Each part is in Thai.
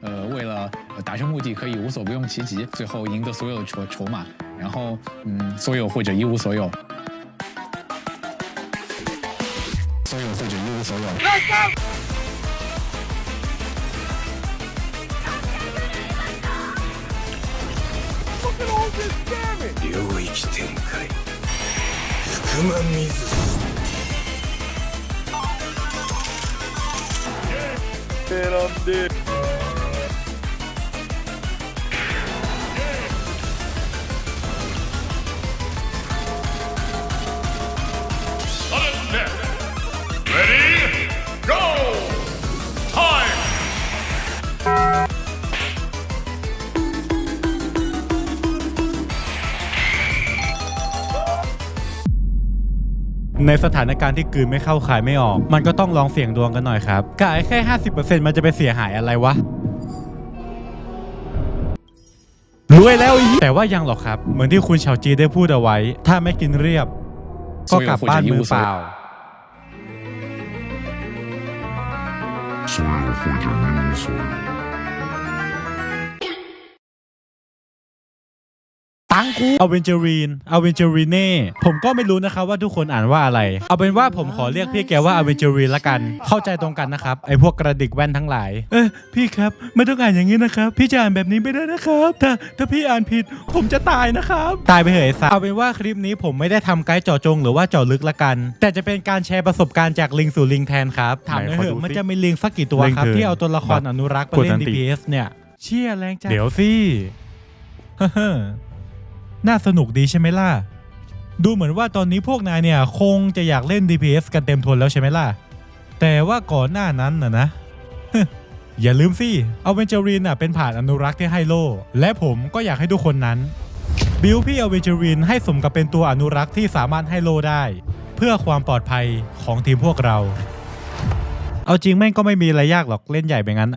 呃为了达成目的可以无所不用其极，最后赢得所有的筹筹码，然后嗯所有或者一无所有。所有或者一无所有。領域展開福間水選んで ในสถานการณ์ที่กลืนไม่เข้าขายไม่ออก มันก็ต้องลองเสี่ยงดวงกันหน่อยครับกายแค่ 50%มันจะไปเสียหายอะไรวะ รวยแล้วอีแต่ว่ายังหรอกครับ เหมือนที่คุณเฉาจีได้พูดเอาไว้ ถ้าไม่กินเรียบ ก็กลับบ้านมือเปล่า 所有或者一无所有。 งกูอเวนเจอรีนอเวนเจอรีเน่ผมก็ไม่รู้นะครับว่าทุกคนอ่านว่าอะไร เอาเป็นว่าผมขอเรียกพี่แกว่าอเวนเจอรีนละกัน เข้าใจตรงกันนะครับไอพวกกระดิกแว่นทั้งหลาย เออพี่ครับไม่ต้องอ่านอย่างนี้นะครับพี่จะอ่านแบบนี้ไม่ได้นะครับถ้าถ้าพี่อ่านผิด ผมจะตายนะครับตายไปเหยซะเอาเป็นว่าคลิปนี้ผมไม่ได้ทำไกด์เจาะจง หรือว่าเจาะลึกละกัน แต่จะเป็นการแชร์ประสบการณ์จากลิงสู่ลิงแทนครับถามหน่อยเถอะมันจะมีลิงสักกี่ตัวครับที่เอาตัวละครอนุรักษ์ไปเล่น DPS เนี่ยเชี่ยแรงจังเดี๋ยวสิ น่าสนุกดีใช่ไหมล่ะ ดูเหมือนว่าตอนนี้พวกนายเนี่ยคงจะอยากเล่น DPS กันเต็มทนแล้วใช่ไหมล่ะ แต่ว่าก่อนหน้านั้นนะนะ อย่าลืมสิ เอาเวนเจอรีนน่ะเป็นผ่านอนุรักษ์ที่ให้โล และผมก็อยากให้ทุกคนนั้น บิวพี่เอาเวนเจอรีนให้สมกับเป็นตัวอนุรักษ์ที่สามารถให้โลได้ เพื่อความปลอดภัยของทีมพวกเรา เอาจริงแม่งก็ไม่มีอะไรยากหรอกเล่นใหญ่ไปงั้น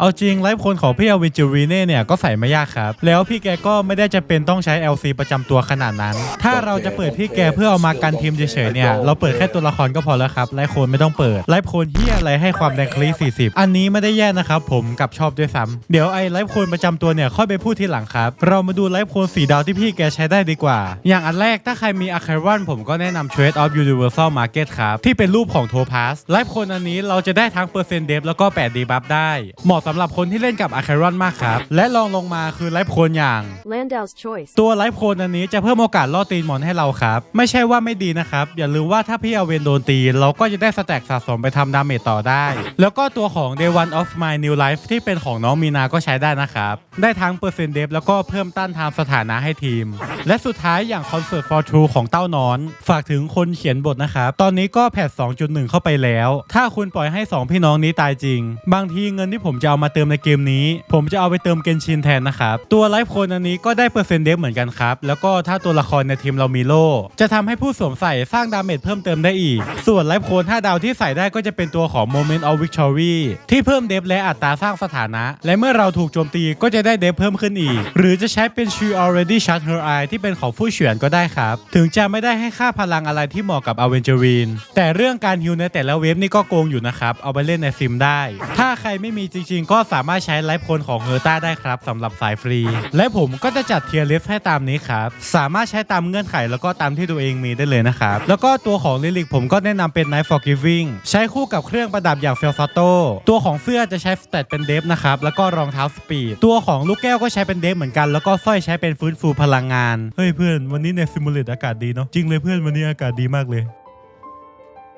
เอาจริงไลฟ์คนของพี่อวินจูรีเน่เนี่ยก็ใส่ไม่ยากครับ แล้วพี่แกก็ไม่ได้จะเป็นต้องใช้ LC ประจำตัวขนาดนั้น ถ้าเราจะเปิดพี่แกเพื่อเอามากันทีมเฉยๆเนี่ยเราเปิดแค่ตัวละครก็พอแล้วครับไลฟ์โคนไม่ต้องเปิดไลฟ์โคนเฮียอะไรให้ความแรงคลี40 อันนี้ไม่ได้แย่นะครับผมกับชอบด้วยซ้ำเดี๋ยวไอ้ไลฟ์โคนประจำตัวเนี่ยค่อยไปพูดทีหลังครับ เรามาดูไลฟ์โคนสีดาวที่พี่แกใช้ได้ดีกว่า อย่างอันแรกถ้าใครมีอะคารอนผมก็แนะนำ Trade of Universal Market ครับที่เป็นรูปของโทพาสไลฟ์โคนอันนี้เราจะได้ทั้งเปอร์เซ็นต์เดฟแล้วก็8ดีบัฟได้เหมาะสำหรับคนที่เล่นกับอะคารอนมากครับ และลองลงมาคือไลฟ์โคนอย่าง Landau's choice. ตัวไลฟ์โคนอันนี้จะเพิ่มโอกาสล่อตีนมอนให้เราครับ ไม่ใช่ว่าไม่ดีนะครับ อย่าลืมว่าถ้าพี่เอาเวนโดนตี เราก็จะได้สแต็กสะสมไปทำดาเมจต่อได้ แล้วก็ตัวของ Day One of My New Life ที่เป็นของน้องมีนาก็ใช้ได้นะครับ ได้ทั้งเปอร์เซ็นต์เดฟแล้วก็เพิ่มต้านทานสถานะให้ทีม และสุดท้ายอย่าง Concert for True ของเต้านอน ฝากถึงคนเขียนบทนะครับ ตอนนี้ก็แพท2.1 เข้าไปแล้ว ถ้าคุณปล่อยให้ 2 พี่น้องนี้ตายจริง บางทีเงินที่ผมจะเอามาเติมในเกมนี้ ผมจะเอาไปเติมเกนชินแทนนะครับตัวไลฟ์โคนอันนี้ก็ได้เปอร์เซ็นต์เดฟเหมือนกันครับแล้วก็ถ้าตัวละครในทีมเรามีโล่จะทำให้ผู้สวมใส่สร้างดาเมจเพิ่มเติมได้อีก ส่วนไลฟ์โคน5ดาวที่ใส่ได้ก็จะเป็นตัวของ Moment of Victory ที่เพิ่มเดฟและอัตราสร้างสถานะ และเมื่อเราถูกโจมตีก็จะได้เดฟเพิ่มขึ้นอีก หรือจะใช้เป็น She Already Shut Her Eye ที่เป็นของผู้เฉือนก็ได้ครับ ถึงจะไม่ได้ให้ค่าพลังอะไรที่เหมาะกับ a v e n g e r i n แต่เรื่องการฮิวในแต่ละเวฟนี่ก็โกงอยู่นะครับ เอาไปเล่นในซิมได้ ถ้าใครไม่มีจริงๆ ก็สามารถใช้ไลฟ์โคนของเฮอร์ต้าได้ครับสำหรับสายฟรี และผมก็จะจัดเทียร์ลิสต์ให้ตามนี้ครับ สามารถใช้ตามเงื่อนไขแล้วก็ตามที่ตัวเองมีได้เลยนะครับ แล้วก็ตัวของลิลิกผมก็แนะนำเป็น Night Forgiving ใช้คู่กับเครื่องประดับอย่างเฟลซ a โตตัวของเสื้อจะใช้สเตตเป็นเดฟนะครับแล้วก็รองเท้าสปีดตัวของลูกแก้วก็ใช้เป็นเดฟเหมือนกันแล้วก็สร้อยใช้เป็นฟื้นฟูพลังงานเฮ้ยเพื่อนวันนี้ในซิมูเลตอากาศดีเนาะจริงเลยเพื่อนวันนี้อากาศดีมากเลย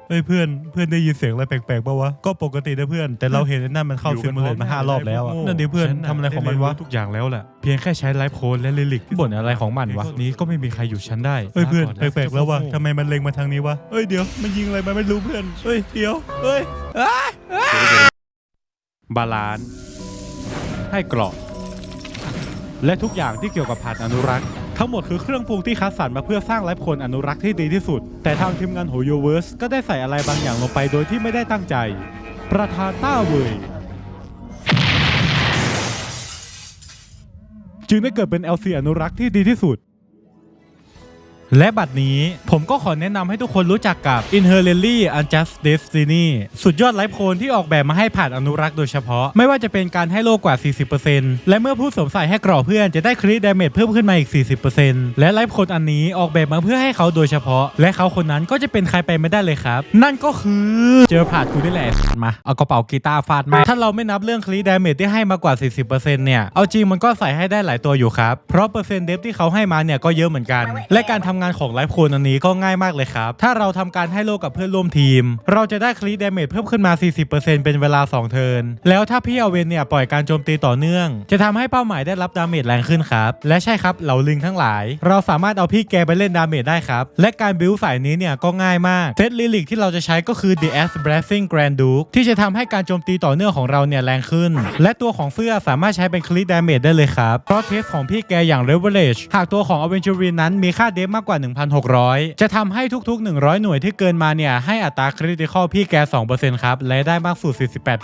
เฮ้ยเพื่อนเพื่อนได้ยินเสียงอะไรแปลกๆป่าวะก็ปกตินะเพื่อนแต่เราเห็นไอ้นั่นมันเข้าซิมูเลตมาห้ารอบแล้วอะนั่นดิเพื่อนทำอะไรของมันวะทุกอย่างแล้วแหละเพียงแค่ใช้ไลฟ์โค้ดและลิลิกบ่นอะไรของมันวะนี้ก็ไม่มีใครอยู่ชั้นได้เฮ้ยเพื่อนแปลกๆแล้ววะทำไมมันเล็งมาทางนี้วะเฮ้ยเดี๋ยวมันยิงอะไรมาไม่รู้เพื่อนเฮ้ยเดี๋ยวเฮ้ยอ้ายอ้ายบาลานซ์ให้เกราะและทุกอย่างที่เกี่ยวกับผ่านอนุรักษ์ ทั้งหมดคือเครื่องปรุงที่คัดสรรมาเพื่อสร้างไลฟ์คนอนุรักษ์ที่ดีที่สุด แต่ทางทีมงานโฮโยเวิร์สก็ได้ใส่อะไรบางอย่างลงไปโดยที่ไม่ได้ตั้งใจ ประธานต้าเวยจึงได้เกิดเป็น LC อนุรักษ์ที่ดีที่สุด และบัดนี้ผมก็ขอแนะนำให้ทุกคนรู้จักกับ Inherently Unjust Destiny สุดยอดไลฟ์โคนที่ออกแบบมาให้ผ่านอนุรักษ์โดยเฉพาะ ไม่ว่าจะเป็นการให้โลกกว่า 40%และเมื่อผู้สวมใส่ให้กรอบเพื่อนจะได้คริดดาเมจเพิ่มขึ้นมาอีก 40%และไลฟ์โคนอันนี้ออกแบบมาเพื่อให้เขาโดยเฉพาะ และเขาคนนั้นก็จะเป็นใครไปไม่ได้เลยครับ นั่นก็คือเจอผ่านกูได้แหละมาเอากระเป๋ากีตาร์ฟาดมาถ้าเราไม่นับเรื่องคริดดาเมจที่ให้มากว่า 40%เนี่ยเอาจริงมันก็ใส่ให้ได้หลายตัวอยู่ครับเพราะเปอร์เซ็นต์เดฟที่เขาให้มาเนี่ยก็เยอะเหมือนกัน และการทำงานของไลฟ์โคนอันนี้ก็ง่ายมากเลยครับ ถ้าเราทำการให้โลกับเพื่อนร่วมทีม เราจะได้คลีดาเมจเพิ่มขึ้นมา 40%เป็นเวลา 2 เทิร์น แล้วถ้าพี่เอาเวนเนี่ยปล่อยการโจมตีต่อเนื่อง จะทำให้เป้าหมายได้รับดาเมจแรงขึ้นครับ และใช่ครับเหล่าลิงทั้งหลาย เราสามารถเอาพี่แกไปเล่นดาเมจได้ครับ และการบิวสายนี้เนี่ยก็ง่ายมากเซตลิลิกที่เราจะใช้ก็คือ The a s Blessing Grand Duke ที่จะทำให้การโจมตีต่อเนื่องของเราเนี่ยแรงขึ้น และตัวของเสื้อสามารถใช้เป็นคลีดาเมจได้เลยครับเพราะเทสของพี่แกอย่าง Leverage หากตัวของ Aventurine นั้นมีค่าเดฟมากกว่า 1,600 จะทำให้ทุกๆ 100 หน่วยที่เกินมาเนี่ย ให้อัตราคริติคอลพี่แก 2%ครับ และได้มากสุด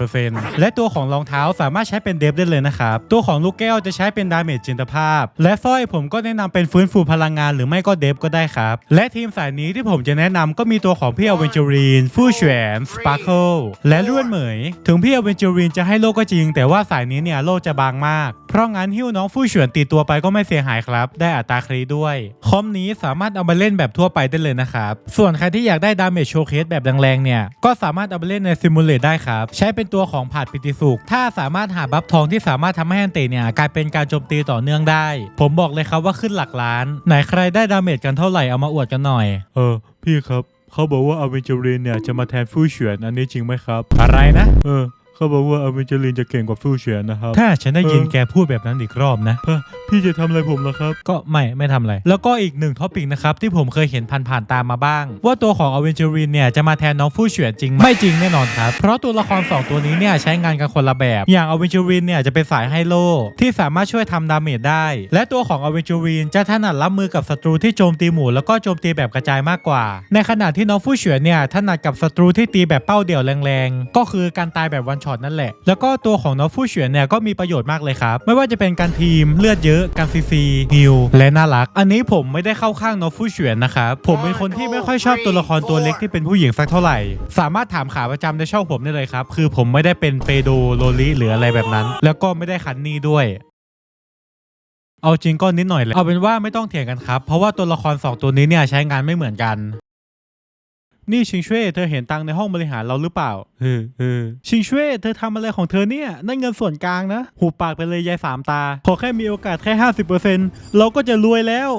48%และตัวของรองเท้าสามารถใช้เป็นเดฟได้เลยนะครับ ตัวของลูกแก้วจะใช้เป็นดาเมจจินตภาพ และสร้อยผมก็แนะนำเป็นฟื้นฟูพลังงานหรือไม่ก็เดฟก็ได้ครับ และทีมสายนี้ที่ผมจะแนะนำก็มีตัวของพี่อเวนเจูรีนฟู่เฉวนสปาร์เคิลและล้วนเหมย ถึงพี่อเวนเจูรีนจะให้โลกก็จริง แต่ว่าสายนี้เนี่ยโลกจะบางมาก เพราะงั้นหิ้วน้องฟู่เฉวนตีตัวไปก็ไม่เสียหายครับ ได้อัตราครีด้วยคอมนี้สามารถเอามาเล่นแบบทั่วไปได้เลยนะครับส่วนใครที่อยากได้ดาเมจโชว์เคสแบบแรงๆเนี่ยก็สามารถเอาไปเล่นในซิมูเลตได้ครับใช้เป็นตัวของผาดปิติสุขถ้าสามารถหาบัฟทองที่สามารถทำให้อันเตะเนี่ยกลายเป็นการโจมตีต่อเนื่องได้ ผมบอกเลยครับว่าขึ้นหลักล้าน ไหนใครได้ดาเมจกันเท่าไหร่เอามาอวดกันหน่อย เออ พี่ครับ เขาบอกว่าอเวนเจอรีนเนี่ยจะมาแทนฟู่เฉียนอันนี้จริงไหมครับ อะไรนะ เออ เขาบอกว่าอเวนเจอรีนจะเก่งกว่าฟู่เฉียนนะครับ ถ้าฉันได้ยินเออแกพูดแบบนั้นอีกรอบนะเฮ้อพี่จะทำอะไรผมล่ะครับ ก็ไม่ไม่ทำอะไร แล้วก็อีกหนึ่งท็อปิกนะครับที่ผมเคยเห็นผ่านๆตามมาบ้าง ว่าตัวของอเวนเจอรีนเนี่ยจะมาแทนน้องฟู่เฉวียนจริงไหมไม่จริงแน่นอนครับ เพราะตัวละคร 2 ตัวนี้เนี่ยใช้งานกันคนละแบบ อย่างอเวนเจอรีนเนี่ยจะเป็นสายไฮโลที่สามารถช่วยทำดาเมจได้ และตัวของอเวนเจอรีนจะถนัดรับมือกับศัตรูที่โจมตีหมู่แล้วก็โจมตีแบบกระจายมากกว่า ในขณะที่น้องฟู่เฉวียนเนี่ยถนัดกับศัตรูที่ตีแบบเป้าเดี่ยวแรงๆ ก็คือการตายแบบวันช็อตนั่นแหละ แล้วก็ตัวของน้องฟู่เฉวียนเนี่ยก็มีประโยชน์มากเลยครับ ไม่ว่าจะเป็นการทีมเลือดเยอะการซีซีฮิลและน่ารัก อันนี้ผมไม่ได้เข้าข้างน้องฟู่เฉวียนนะครับผมเป็นคนที่ไม่ค่อยชอบตัวละครตัวเล็กที่เป็นผู้หญิงสักเท่าไหร่ สามารถถามขาประจำในช่องผมได้เลยครับคือผมไม่ได้เป็นเปโดโลลิหรืออะไรแบบนั้น แล้วก็ไม่ได้คันนี่ด้วยเอาจริงก็นิดหน่อยเลย เอาเป็นว่าไม่ต้องเถียงกันครับ เพราะว่าตัวละครสองตัวนี้เนี่ยใช้งานไม่เหมือนกัน นี่ชิงช่วยเธอเห็นตังค์ในห้องบริหารเราหรือเปล่าเออเออชิงช่วยเธอทำอะไรของเธอเนี่ย นั่นเงินส่วนกลางนะ หูปากไปเลยยายสามตา ขอแค่มีโอกาสแค่ห้าสิบเปอร์เซ็นต์เราก็จะรวยแล้ว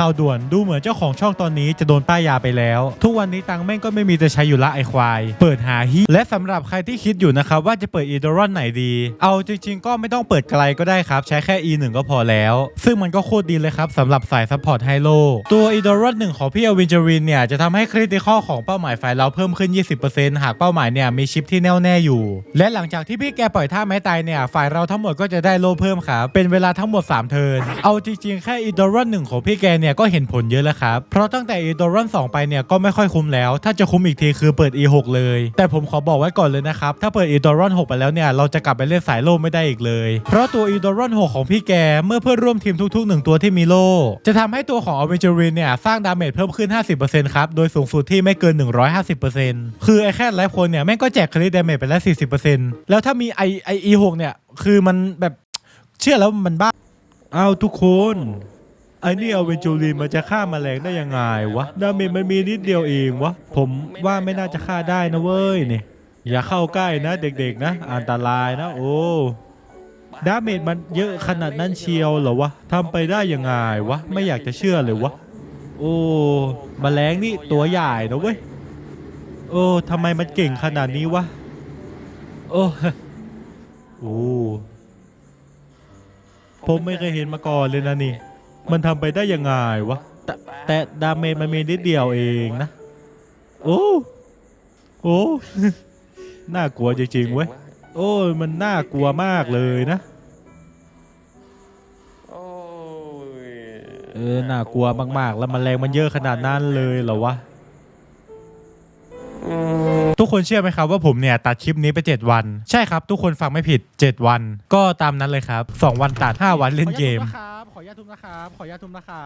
ข่าวด่วนดูเหมือนเจ้าของช่องตอนนี้จะโดนป้ายยาไปแล้ว ทุกวันนี้ตังแม่งก็ไม่มีจะใช้อยู่ละไอควาย เปิดหาฮิและสำหรับใครที่คิดอยู่นะครับว่าจะเปิดอีดอรอนไหนดี เอาจริง ๆ ก็ไม่ต้องเปิดไกลก็ได้ครับ ใช้แค่ E1 ก็พอแล้ว ซึ่งมันก็โคตรดีเลยครับสำหรับสายซัพพอร์ตไฮโลตัวอีดอรอนหนึ่งของพี่อวินจารินเนี่ยจะทำให้คริติคอลของเป้าหมายฝ่ายเราเพิ่มขึ้น 20%หากเป้าหมายเนี่ยมีชิปที่แน่วแน่อยู่ และหลังจากที่พี่แกปล่อยท่าไม้ตายเนี่ยฝ่ายเราทั้งหมดก็จะได้โลเพิ่มครับเป็นเวลาทั้งหมด3เทิร์นเอาจริงๆแค่อีดอรอนหนึ่งของพี่แกเนี่ยก็เห็นผลเยอะแล้วครับ เพราะตั้งแต่อีดอรอน2ไปเนี่ยก็ไม่ค่อยคุ้มแล้ว ถ้าจะคุ้มอีกทีคือเปิด E6 เลย แต่ผมขอบอกไว้ก่อนเลยนะครับ ถ้าเปิดอีดอรอน6ไปแล้วเนี่ย เราจะกลับไปเล่นสายโล่ไม่ได้อีกเลย เพราะตัวอีดอรอน6ของพี่แก เมื่อเพื่อนร่วมทีมทุกๆหนึ่งตัวที่มีโล่จะทำให้ตัวของอเวนเจอรินเนี่ยสร้างดาเมจเพิ่มขึ้น 50%ครับ โดยสูงสุดที่ไม่เกิน 150%คือไอแค่ไลฟ์คนเนี่ยแม่งก็แจกคริดาเมจไปแล้ว 40%แล้วถ้ามีไอไอ E6 เนี่ยคือมันแบบเชื่อแล้วมันบ้าอ้าวทุกคน ไอ้นี่เอาเวนจูรีนมันจะฆ่าแมลงได้ยังไงวะ ดาเมจมันมีนิดเดียวเองวะ ผมว่าไม่น่าจะฆ่าได้นะเว้ยนี่ อย่าเข้าใกล้นะ เด็กๆนะ อันตรายนะ โอ้ ดาเมจมันเยอะขนาดนั้นเชียวเหรอวะทำไปได้ยังไงวะ ไม่อยากจะเชื่อเลยวะ โอ้แมลงนี่ตัวใหญ่นะเว้ย โอ้ทำไมมันเก่งขนาดนี้วะ โอ้ โอ้ ผมไม่เคยเห็นมาก่อนเลยนะนี่ มันทำไปได้ยังไงวะ แต่แต่ดาเมจมันมีนิดเดียวเองนะ โอ้โอ้ น่ากลัวจริงๆเว้ย โอ้ยมันน่ากลัวมากเลยนะ เออ น่ากลัวมากๆ แล้วมันแรงมันเยอะขนาดนั้นเลยเหรอวะ ทุกคนเชื่อไหมครับว่าผมเนี่ย ตัดคลิปนี้ไป 7 วัน ใช่ครับ ทุกคนฟังไม่ผิด 7 วัน ก็ตามนั้นเลยครับ 2 วันตัด 5 วันเล่นเกม อญาตทุบนะครับ ขออญาตทุบนะครับ